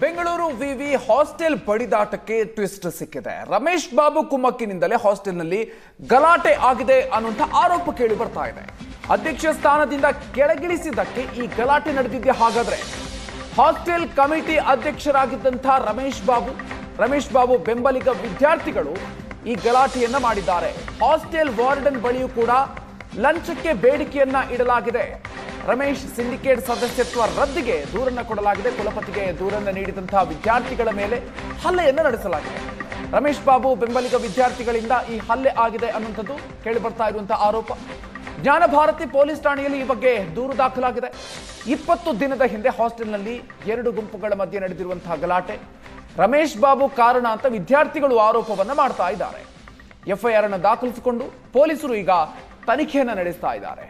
ಬೆಂಗಳೂರು ವಿವಿ hostel ಬಡಿದಾಟಕ್ಕೆ twist ಸಿಕ್ಕಿದೆ. ರಮೇಶ್ ಬಾಬು ಕುಮ್ಮಕ್ಕಿನಿಂದಲೇ ಹಾಸ್ಟೆಲ್ನಲ್ಲಿ ಗಲಾಟೆ ಆಗಿದೆ ಅನ್ನುವಂಥ ಆರೋಪ ಕೇಳಿ ಬರ್ತಾ ಇದೆ. ಅಧ್ಯಕ್ಷ ಸ್ಥಾನದಿಂದ ಕೆಳಗಿಳಿಸಿದ್ದಕ್ಕೆ ಈ ಗಲಾಟೆ ನಡೆದಿದ್ದೆ ಹಾಗಾದ್ರೆ? ಹಾಸ್ಟೆಲ್ ಕಮಿಟಿ ಅಧ್ಯಕ್ಷರಾಗಿದ್ದಂಥ ರಮೇಶ್ ಬಾಬು ರಮೇಶ್ ಬಾಬು ಬೆಂಬಲಿಗ ವಿದ್ಯಾರ್ಥಿಗಳು ಈ ಗಲಾಟೆಯನ್ನ ಮಾಡಿದ್ದಾರೆ. ಹಾಸ್ಟೆಲ್ ವಾರ್ಡನ್ ಬಳಿಯೂ ಕೂಡ ಲಂಚಕ್ಕೆ ಬೇಡಿಕೆಯನ್ನ ಇಡಲಾಗಿದೆ. ರಮೇಶ್ ಸಿಂಡಿಕೇಟ್ ಸದಸ್ಯತ್ವ ರದ್ದಿಗೆ ದೂರನ್ನು ಕೊಡಲಾಗಿದೆ. ಕುಲಪತಿಗೆ ದೂರನ್ನು ನೀಡಿದಂತಹ ವಿದ್ಯಾರ್ಥಿಗಳ ಮೇಲೆ ಹಲ್ಲೆಯನ್ನು ನಡೆಸಲಾಗಿದೆ. ರಮೇಶ್ ಬಾಬು ಬೆಂಬಲಿಗ ವಿದ್ಯಾರ್ಥಿಗಳಿಂದ ಈ ಹಲ್ಲೆ ಆಗಿದೆ ಅನ್ನುವಂಥದ್ದು ಕೇಳಿ ಬರ್ತಾ ಇರುವಂತಹ ಆರೋಪ. ಜ್ಞಾನ ಭಾರತಿ ಪೊಲೀಸ್ ಠಾಣೆಯಲ್ಲಿ ಈ ಬಗ್ಗೆ ದೂರು ದಾಖಲಾಗಿದೆ. ಇಪ್ಪತ್ತು ದಿನದ ಹಿಂದೆ ಹಾಸ್ಟೆಲ್ನಲ್ಲಿ ಎರಡು ಗುಂಪುಗಳ ಮಧ್ಯೆ ನಡೆದಿರುವಂತಹ ಗಲಾಟೆ. ರಮೇಶ್ ಬಾಬು ಕಾರಣ ಅಂತ ವಿದ್ಯಾರ್ಥಿಗಳು ಆರೋಪವನ್ನು ಮಾಡ್ತಾ ಇದ್ದಾರೆ. ಎಫ್ಐಆರ್ ಅನ್ನು ದಾಖಲಿಸಿಕೊಂಡು ಪೊಲೀಸರು ಈಗ ತನಿಖೆಯನ್ನು ನಡೆಸ್ತಾ ಇದ್ದಾರೆ.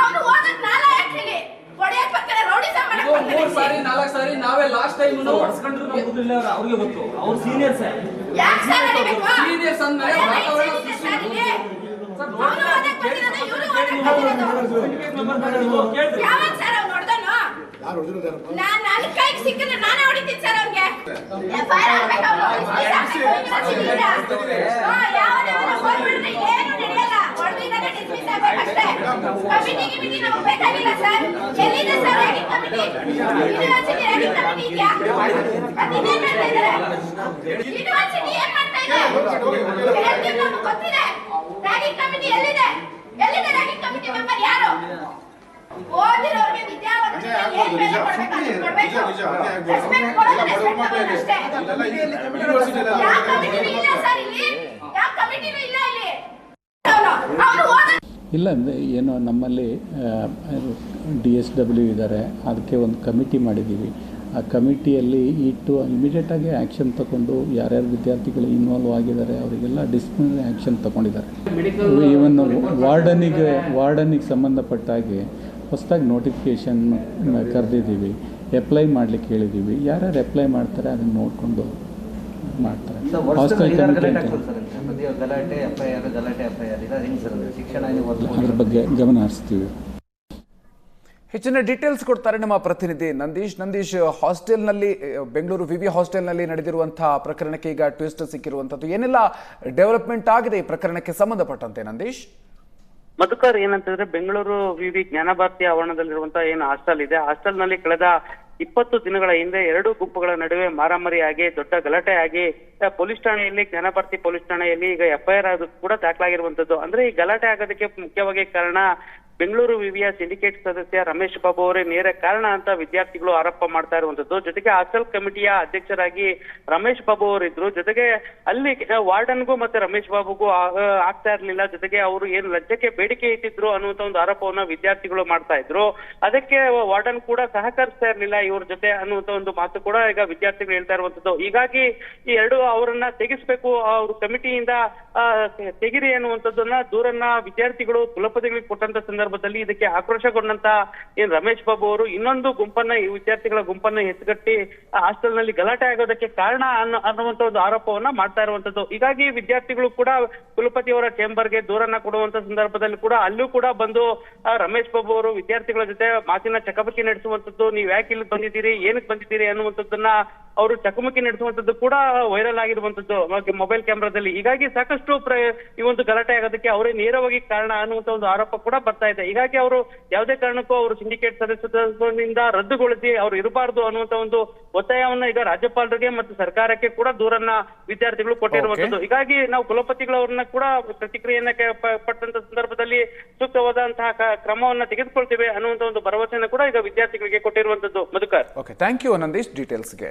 ಅವನು ಓದಕ್ ನಾಲ ಯಾಕಿಲ್ಲಿ ಹೊಡೆಯಕ್ ಬರ್ತಾರೆ ರೌಡಿಸಂ ಮಾಡಕ್ ಇದು ಮೂರ್ ಸಾರಿ ನಾಲ್ಕು ಸಾರಿ ನಾವೇ ಲಾಸ್ಟ್ ಟೈಮ್ ಹೊಡ್ಸ್ಕೊಂಡ್ರು ನಾವು ಗೊತ್ತಿಲ್ಲ ಅವ್ರಿಗೆ ಗೊತ್ತು. ಅವ್ರು ಸೀನಿಯರ್ಸ್ ಯಾಕ್ ಸರ್ ಹೊಡಿಬೇಕು? ಅಂದ್ಮೇಲೆ ವಾತಾವರಣ ಸರ್ ಇಲ್ಲಿ? ಸರ್ ಅವ್ನು ಓದಕ್ ಬಂದಿರೋದು, ಇವ್ನು ಓದಕ್ ಬಂದಿರೋದು. ಯಾವಾಗ ಸರ್ ಅವ್ನು ಹೊಡ್ದನು? ನಾನು ಕೈಗೆ ಸಿಕ್ಕಿದ್ರೆ ನಾನೇ ಹೊಡಿತೀನಿ ಸರ್ ಅವ್ನ್ಗೆ. ಹಾಕ್ಬೇಕು, ಅಷ್ಟೇ. ಗಿಮಿಟಿ ನಮ್ಗ್ ಬೇಕಾಗಿಲ್ಲ ಸರ್. ಎಲ್ಲಿದೆ ಸರ್ ಕಮಿಟಿ ಇದೆ? committee ಎಲ್ಲಿದೆ? ಎಲ್ಲಿದೆ ಕಮಿಟಿ ಯಾರು? ಇಲ್ಲ ಸರ್ ಇಲ್ಲಿ? ಇಲ್ಲ? ಅವ್ನು ಇಲ್ಲ ಏನೋ ಏನು ನಮ್ಮಲ್ಲಿ ಡಿ ಎಸ್ ಡಬ್ಲ್ಯೂ ಇದ್ದಾರೆ ಅದಕ್ಕೆ ಒಂದು ಕಮಿಟಿ ಮಾಡಿದ್ದೀವಿ. ಆ ಕಮಿಟಿಯಲ್ಲಿ ಇಟ್ಟು ಇಮಿಡಿಯೇಟಾಗಿ ಆ್ಯಕ್ಷನ್ ತಗೊಂಡು ಯಾರ್ಯಾರು ವಿದ್ಯಾರ್ಥಿಗಳು ಇನ್ವಾಲ್ವ್ ಆಗಿದ್ದಾರೆ ಅವರಿಗೆಲ್ಲ ಡಿಸಿಪ್ಲಿನರಿ ಆ್ಯಕ್ಷನ್ ತಗೊಂಡಿದ್ದಾರೆ. ಈವನ್ ವಾರ್ಡನಿಗೆ ವಾರ್ಡನಿಗೆ ಸಂಬಂಧಪಟ್ಟ ಹಾಗೆ ಹೊಸದಾಗಿ ನೋಟಿಫಿಕೇಷನ್ ಕರೆದಿದ್ದೀವಿ. ಅಪ್ಲೈ ಮಾಡ್ಲಿಕ್ಕೆ ಹೇಳಿದ್ದೀವಿ. ಯಾರ್ಯಾರು ಅಪ್ಲೈ ಮಾಡ್ತಾರೆ ಅದನ್ನು ನೋಡಿಕೊಂಡು ಮಾಡ್ತಾರೆ. ಹಾಸ್ಟೆಲ್ ಕಮಿಟಿ ಅಂತ. ಗಲಾಟೆ ಎಫ್ ಐ ಆರ್ ಗಲಾಟೆ ಎಫ್ ಐ ಆರ್ ಇಲ್ಲ ಹೆಂಗ್ ಸರ್ ಶಿಕ್ಷಣ ಅದ್ರ ಬಗ್ಗೆ ಗಮನ ಹರಿಸ್ತೀವಿ. ಹೆಚ್ಚಿನ ಡೀಟೇಲ್ಸ್ ಕೊಡ್ತಾರೆ ನಮ್ಮ ಪ್ರತಿನಿಧಿ ನಂದೀಶ್. ನಂದೀಶ್ ಹಾಸ್ಟೆಲ್ನಲ್ಲಿ ನಲ್ಲಿ ಬೆಂಗಳೂರು ವಿವಿ ಹಾಸ್ಟೆಲ್ನಲ್ಲಿ ನಡೆದಿರುವಂತಹ ಪ್ರಕರಣಕ್ಕೆ ಈಗ ಟ್ವಿಸ್ಟ್ ಸಿಕ್ಕಿರುವಂತದ್ದು ಏನೆಲ್ಲ ಡೆವಲಪ್ಮೆಂಟ್ ಆಗಿದೆ ಈ ಪ್ರಕರಣಕ್ಕೆ ಸಂಬಂಧಪಟ್ಟಂತೆ ನಂದೀಶ್? ಮಧುಕರ್ ಏನಂತಂದ್ರೆ ಬೆಂಗಳೂರು ವಿವಿ ಜ್ಞಾನ ಭಾರತಿ ಆವರಣದಲ್ಲಿರುವಂತಹ ಏನು ಹಾಸ್ಟೆಲ್ ಇದೆ. ಹಾಸ್ಟೆಲ್ನಲ್ಲಿ ಕಳೆದ ಇಪ್ಪತ್ತು ದಿನಗಳ ಹಿಂದೆ ಎರಡು ಗುಂಪುಗಳ ನಡುವೆ ಮಾರಾಮಾರಿಯಾಗಿ, ದೊಡ್ಡ ಗಲಾಟೆ ಆಗಿ ಪೊಲೀಸ್ ಠಾಣೆಯಲ್ಲಿ, ಜ್ಞಾನಭಾರತಿ ಪೊಲೀಸ್ ಠಾಣೆಯಲ್ಲಿ ಈಗ ಎಫ್ಐಆರ್ ಕೂಡ ದಾಖಲಾಗಿರುವಂತದ್ದು ಅಂದ್ರೆ ಈ ಗಲಾಟೆ ಆಗೋದಕ್ಕೆ ಮುಖ್ಯವಾಗಿ ಕಾರಣ ಬೆಂಗಳೂರು ವಿವಿಯ ಸಿಂಡಿಕೇಟ್ ಸದಸ್ಯ ರಮೇಶ್ ಬಾಬು ಅವರೇ ನೇರ ಕಾರಣ ಅಂತ ವಿದ್ಯಾರ್ಥಿಗಳು ಆರೋಪ ಮಾಡ್ತಾ ಇರುವಂತದ್ದು ಜೊತೆಗೆ ಅಸಲ್ ಕಮಿಟಿಯ ಅಧ್ಯಕ್ಷರಾಗಿ ರಮೇಶ್ ಬಾಬು ಅವರಿದ್ರು ಜೊತೆಗೆ ಅಲ್ಲಿ ವಾರ್ಡನ್ಗೂ ಮತ್ತೆ ರಮೇಶ್ ಬಾಬುಗೂ ಆಗ್ತಾ ಇರ್ಲಿಲ್ಲ. ಜೊತೆಗೆ ಅವರು ಏನು ಲಜ್ಜಕ್ಕೆ ಬೇಡಿಕೆ ಇಟ್ಟಿದ್ರು ಅನ್ನುವಂತ ಒಂದು ಆರೋಪವನ್ನ ವಿದ್ಯಾರ್ಥಿಗಳು ಮಾಡ್ತಾ ಇದ್ರು. ಅದಕ್ಕೆ ವಾರ್ಡನ್ ಕೂಡ ಸಹಕರಿಸ್ತಾ ಇರ್ಲಿಲ್ಲ ಇವ್ರ ಜೊತೆ ಅನ್ನುವಂತ ಒಂದು ಮಾತು ಕೂಡ ಈಗ ವಿದ್ಯಾರ್ಥಿಗಳು ಹೇಳ್ತಾ ಇರುವಂತದ್ದು ಹೀಗಾಗಿ ಈ ಎರಡು ಅವರನ್ನ ತೆಗಿಸ್ಬೇಕು. ಅವ್ರ ಕಮಿಟಿಯಿಂದ ತೆಗಿರಿ ಅನ್ನುವಂಥದ್ದನ್ನ ದೂರನ್ನ ವಿದ್ಯಾರ್ಥಿಗಳು ಕುಲಪತಿಗಳಿಗೆ ಕೊಟ್ಟಂತ ಸಂದರ್ಭದಲ್ಲಿ ಇದಕ್ಕೆ ಆಕ್ರೋಶಗೊಂಡಂತ ಏನ್ ರಮೇಶ್ ಬಾಬು ಅವರು ಇನ್ನೊಂದು ಗುಂಪನ್ನ, ಈ ವಿದ್ಯಾರ್ಥಿಗಳ ಗುಂಪನ್ನ ಹೆಸಗಟ್ಟಿ ಹಾಸ್ಟೆಲ್ನಲ್ಲಿ ಗಲಾಟೆ ಆಗೋದಕ್ಕೆ ಕಾರಣ ಅನ್ನೋ, ಅನ್ನುವಂತ ಒಂದು ಆರೋಪವನ್ನ ಮಾಡ್ತಾ ಇರುವಂತದ್ದು. ಹೀಗಾಗಿ ವಿದ್ಯಾರ್ಥಿಗಳು ಕೂಡ ಕುಲಪತಿ ಕುಲಪತಿಯವರ ಚೇಂಬರ್ಗೆ ದೂರನ್ನ ಕೊಡುವಂತ ಸಂದರ್ಭದಲ್ಲಿ ಕೂಡ ಅಲ್ಲೂ ಕೂಡ ಬಂದು ರಮೇಶ್ ಬಾಬು ಅವರು ವಿದ್ಯಾರ್ಥಿಗಳ ಜೊತೆ ಮಾತಿನ ಚಕಬಕಿ ನಡೆಸುವಂತದ್ದು, ನೀವ್ ಯಾಕೆ ಇಲ್ಲಿ ಬಂದಿದ್ದೀರಿ, ಏನಕ್ ಬಂದಿದ್ದೀರಿ ಅನ್ನುವಂಥದ್ದನ್ನ ಅವರು ಚಕಮಕಿ ನಡೆಸುವಂತದ್ದು ಕೂಡ ವೈರಲ್ ಆಗಿರುವಂತದ್ದು ಮೊಬೈಲ್ ಕ್ಯಾಮ್ರಾದಲ್ಲಿ ಹೀಗಾಗಿ ಸಾಕಷ್ಟು ಪ್ರ- ಈ ಒಂದು ಗಲಾಟೆ ಆಗೋದಕ್ಕೆ ಅವರೇ ನೇರವಾಗಿ ಕಾರಣ ಅನ್ನುವಂತ ಒಂದು ಆರೋಪ ಕೂಡ ಬರ್ತಾ ಇದೆ. ಹೀಗಾಗಿ ಅವರು ಯಾವುದೇ ಕಾರಣಕ್ಕೂ ಅವರು ಸಿಂಡಿಕೇಟ್ ಸದಸ್ಯತ್ವದಿಂದ ರದ್ದುಗೊಳಿಸಿ ಅವರು ಇರಬಾರ್ದು ಅನ್ನುವಂತ ಒಂದು ಒತ್ತಾಯವನ್ನ ಈಗ ರಾಜ್ಯಪಾಲರಿಗೆ ಮತ್ತು ಸರ್ಕಾರಕ್ಕೆ ಕೂಡ ದೂರನ್ನ ವಿದ್ಯಾರ್ಥಿಗಳು ಕೊಟ್ಟಿರುವಂತದ್ದು ಹೀಗಾಗಿ ನಾವು ಕುಲಪತಿಗಳವ್ರನ್ನ ಕೂಡ ಪ್ರತಿಕ್ರಿಯೆಯನ್ನ ಪಟ್ಟಂತ ಸಂದರ್ಭದಲ್ಲಿ ಸೂಕ್ತವಾದಂತಹ ಕ್ರಮವನ್ನ ತೆಗೆದುಕೊಳ್ತೇವೆ ಅನ್ನುವಂತ ಒಂದು ಭರವಸೆಯನ್ನು ಕೂಡ ಈಗ ವಿದ್ಯಾರ್ಥಿಗಳಿಗೆ ಕೊಟ್ಟಿರುವಂತದ್ದು Madhukar. Okay thank you Nandish ಡೀಟೇಲ್ಸ್ಗೆ